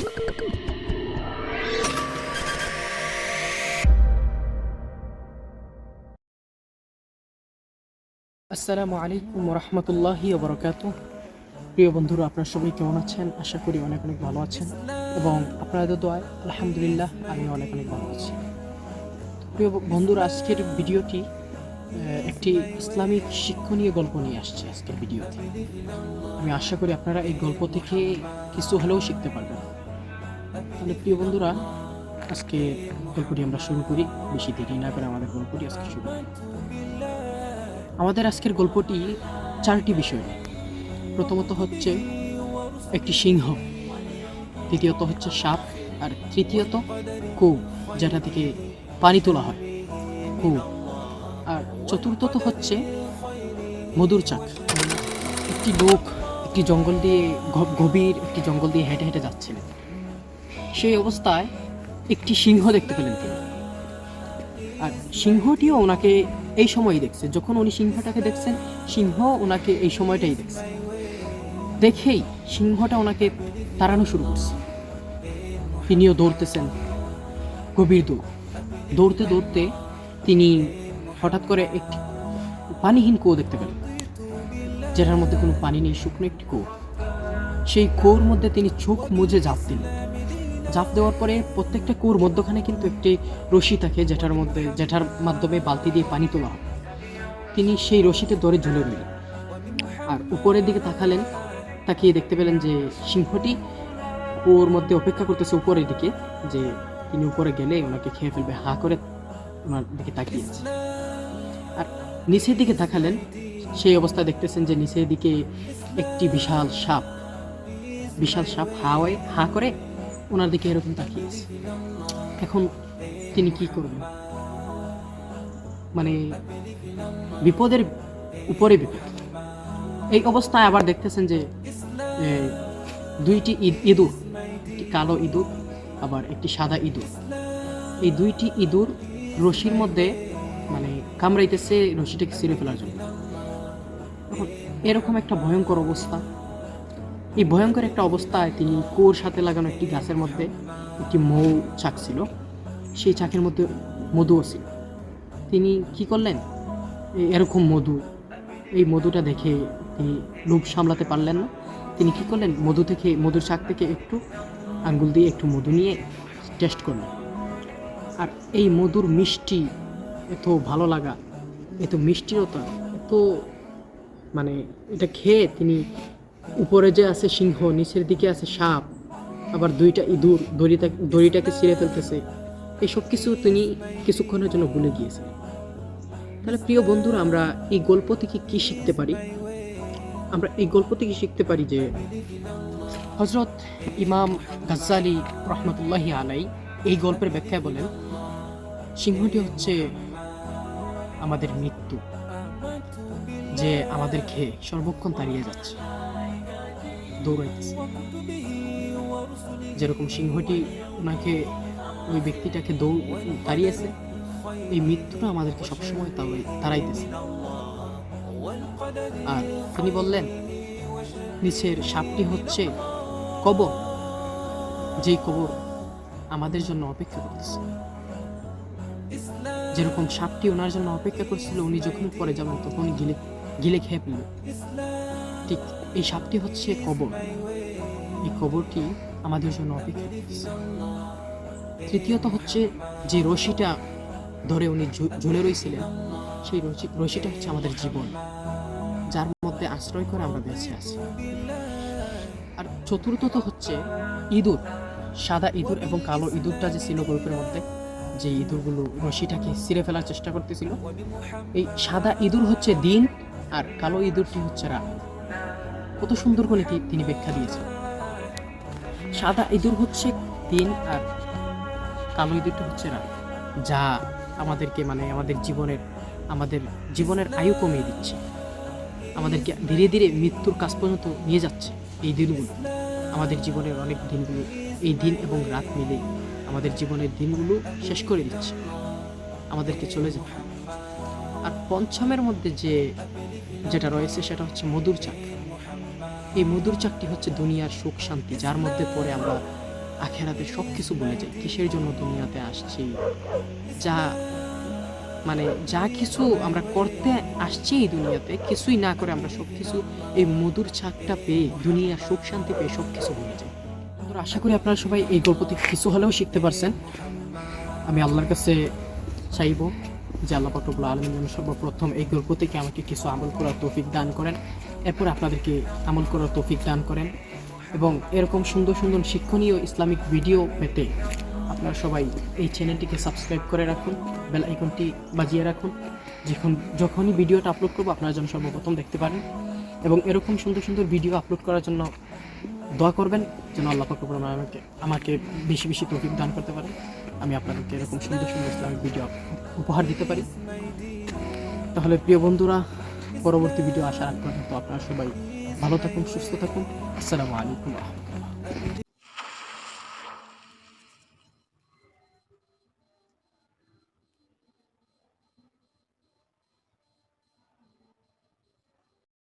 আসসালামু আলাইকুম রহমতুল্লাহি বরকাত। প্রিয় বন্ধুরা, আপনারা সবাই কেমন আছেন? আশা করি অনেক অনেক ভালো আছেন এবং আপনাদের দোয়ায়, আলহামদুলিল্লাহ, আমি অনেক অনেক ভালো আছি। প্রিয় বন্ধুরা, আজকের ভিডিওটি একটি ইসলামিক শিক্ষণীয় গল্প নিয়ে আসছে আজকের ভিডিওতে। আমি আশা করি আপনারা এই গল্প থেকে কিছু হলেও শিখতে পারবেন। তাহলে প্রিয় বন্ধুরা, আজকে গল্পটি আমরা শুরু করি। বেশি দেরি না করে আমাদের গল্পটি আজকে শুরু করি। আমাদের আজকের গল্পটি চারটি বিষয়। প্রথমত হচ্ছে একটি সিংহ, দ্বিতীয়ত হচ্ছে সাপ, আর তৃতীয়ত কৌ যেটা থেকে পানি তোলা হয়। কৌ আর চতুর্থত হচ্ছে মধুর চাক। একটি লোক একটি জঙ্গল দিয়ে, গভীর একটি জঙ্গল দিয়ে হেঁটে হেঁটে যাচ্ছিলেন। সেই অবস্থায় একটি সিংহ দেখতে পেলেন তিনি। আর সিংহটিও ওনাকে এই সময়ই দেখছে। যখন উনি সিংহটাকে দেখছেন, সিংহ ওনাকে এই সময়টাই দেখছে। দেখেই সিংহটা ওনাকে তাড়ানো শুরু করছে। তিনিও দৌড়তেছেন গভীর দৌড়। দৌড়তে দৌড়তে তিনি হঠাৎ করে একটি পানিহীন কুয়ো দেখতে পেলেন, যেটার মধ্যে কোনো পানি নেই, শুকনো একটি কুয়ো। সেই কুয়োর মধ্যে তিনি চোখ মুজে জাপ দিলেন। জাপ দেওয়ার পরে প্রত্যেকটা কুয়োর মধ্যখানে কিন্তু একটি রশি থাকে যেটার মধ্যে, যেটার মাধ্যমে বালতি দিয়ে পানি তোলা হয়। তিনি সেই রশিতে দরে ঝুলে রইলেন আর উপরের দিকে তাকালেন, তাকিয়ে দেখতে পেলেন যে সিংহটি কুয়োর মধ্যে অপেক্ষা করতেছে উপরের দিকে, যে তিনি উপরে গেলে ওনাকে খেয়ে ফেলবে, হা করে ওনার দিকে তাকিয়েছে আর নিচের দিকে তাকালেন, সেই অবস্থা দেখতেছেন যে নিচের দিকে একটি বিশাল সাপ বিশাল সাপ হাওয়ায় হা করে ওনার দিকে এরকম তাকিয়েছে এখন তিনি কি করবেন? মানে বিপদের উপরে বিপদ। এই অবস্থায় আবার দেখতেছেন যে দুইটি ইদ- ইঁদুর, একটি কালো ইঁদুর, আবার একটি সাদা ইঁদুর। এই দুইটি ইঁদুর রশির মধ্যে মানে কামড়াইতেছে, রশিটাকে ছিঁড়ে ফেলার জন্য। এরকম একটা ভয়ঙ্কর অবস্থা। এই ভয়ঙ্কর একটা অবস্থায় তিনি কোর সাথে লাগানো একটি গাছের মধ্যে একটি মৌ চাক ছিল। সেই চাকের মধ্যে মধুও ছিল। তিনি কি করলেন? এরকম মধু, এই মধুটা দেখে তিনি লোভ সামলাতে পারলেন না। তিনি কি করলেন? মধু থেকে, মধুর চাক থেকে একটু আঙ্গুল দিয়ে একটু মধু নিয়ে টেস্ট করলেন। আর এই মধুর মিষ্টি এত ভালো লাগা, এত মিষ্টিরতা, এত মানে এটা খেয়ে তিনি উপরে যে আছে সিংহ, নিচের দিকে আছে সাপ, আবার দুইটা ইঁদুর দড়িটা দড়িটাকে ছিঁড়ে ফেলতেছে। এইসব কিছু তিনি কিছুক্ষণের জন্য ভুলে গিয়েছেন। তাহলে প্রিয় বন্ধুরা, আমরা এই গল্প থেকে কি শিখতে পারি? আমরা এই গল্প থেকে শিখতে পারি যে হজরত ইমাম গাজ্জালি রহমতুল্লাহি আলাই এই গল্পের ব্যাখ্যায় বলেন, সিংহটি হচ্ছে আমাদের মৃত্যু, যে আমাদের খেয়ে সর্বক্ষণ তাড়িয়ে যাচ্ছে। দৌড়াইতেছে। যেরকম সিংহটি ওনাকে, ওই ব্যক্তিটাকে দৌড় দাঁড়িয়েছে, এই মৃত্যুটা আমাদেরকে সবসময় তাড়াইতেছে। আর তিনি বললেন, নিচের সাপটি হচ্ছে কবর, যেই কবর আমাদের জন্য অপেক্ষা করতেছে। যেরকম সাপটি ওনার জন্য অপেক্ষা করছিল, উনি যখন পরে যাবেন তখনই গিলে গিলে খেয়ে ফেলবে ঠিক এই সাপটি হচ্ছে কবর। এই কবরটি আমাদের জন্য অপেক্ষা তৃতীয়ত হচ্ছে যে রশিটা ধরে উনি ঝুলে রয়েছিলেন সেই রশি, রশিটা হচ্ছে আমাদের জীবন, যার মধ্যে আশ্রয় করে আমরা বেঁচে আছি। আর চতুর্থত হচ্ছে ইঁদুর, সাদা ইঁদুর এবং কালো ইঁদুরটা যে ছিল গল্পের মধ্যে, যে ইঁদুরগুলো রশিটাকে ছিঁড়ে ফেলার চেষ্টা করতেছিল, এই সাদা ইঁদুর হচ্ছে দিন আর কালো ইঁদুরটি হচ্ছে রাত কত সুন্দর করে তিনি ব্যাখ্যা দিয়েছেন। সাদা ইঁদুর হচ্ছে দিন আর কালো ইঁদুরটা হচ্ছে রাত যা আমাদেরকে মানে আমাদের জীবনের আমাদের জীবনের আয়ু কমিয়ে দিচ্ছে। আমাদেরকে ধীরে ধীরে মৃত্যুর কাছ পর্যন্ত নিয়ে যাচ্ছে এই দিনগুলো। আমাদের জীবনের অনেক দিনগুলো এই দিন এবং রাত মিলে আমাদের জীবনের দিনগুলো শেষ করে দিচ্ছে। আমাদেরকে চলে যেতে আর পঞ্চমের মধ্যে যে যেটা রয়েছে সেটা হচ্ছে মধুর চাক এই মধুর চাকটি হচ্ছে দুনিয়ার সুখ, শান্তি, যার মধ্যে পড়ে আমরা আখেরাতে সব কিছু ভুলে যাই। কিসের জন্য দুনিয়াতে আসছি? যা মানে যা কিছু আমরা করতে আসছি এই দুনিয়াতে, কিছুই না করে আমরা সব কিছু এই মধুর ছাকটা পেয়ে, দুনিয়া সুখ, শান্তি পেয়ে সব কিছু ভুলে যাই। আশা করি আপনারা সবাই এই গল্প থেকে কিছু হলেও শিখতে পারছেন। আমি আল্লাহর কাছে চাইব যে আল্লাহ পাকরবুল আলমিন যেন সর্বপ্রথম এই গল্প থেকে আমাকে কিছু আমল করার তৌফিক দান করেন। এরপর আপনাদেরকে আমল করার তৌফিক দান করেন এবং এরকম সুন্দর সুন্দর শিক্ষণীয় ইসলামিক ভিডিও পেতে আপনারা সবাই এই চ্যানেলটিকে সাবস্ক্রাইব করে রাখুন, বেল আইকনটি বাজিয়ে রাখুন। যখন যখনই ভিডিওটা আপলোড করব, আপনারা যেন সর্বপ্রথম দেখতে পারেন। এবং এরকম সুন্দর সুন্দর ভিডিও আপলোড করার জন্য দোয়া করবেন যেন আল্লাহ পাক আমাকে আমাকে বেশি বেশি তৌফিক দান করতে পারে। আমি আপনাদেরকে এরকম সুন্দর সুন্দর ইসলামিক ভিডিও উপহার দিতে পারি। তাহলে প্রিয় বন্ধুরা, পরবর্তী ভিডিও আসার আগ পর্যন্ত আপনারা সবাই ভালো থাকুন, সুস্থ থাকুন। আসসালামু আলাইকুম রহমতুল্লাহ।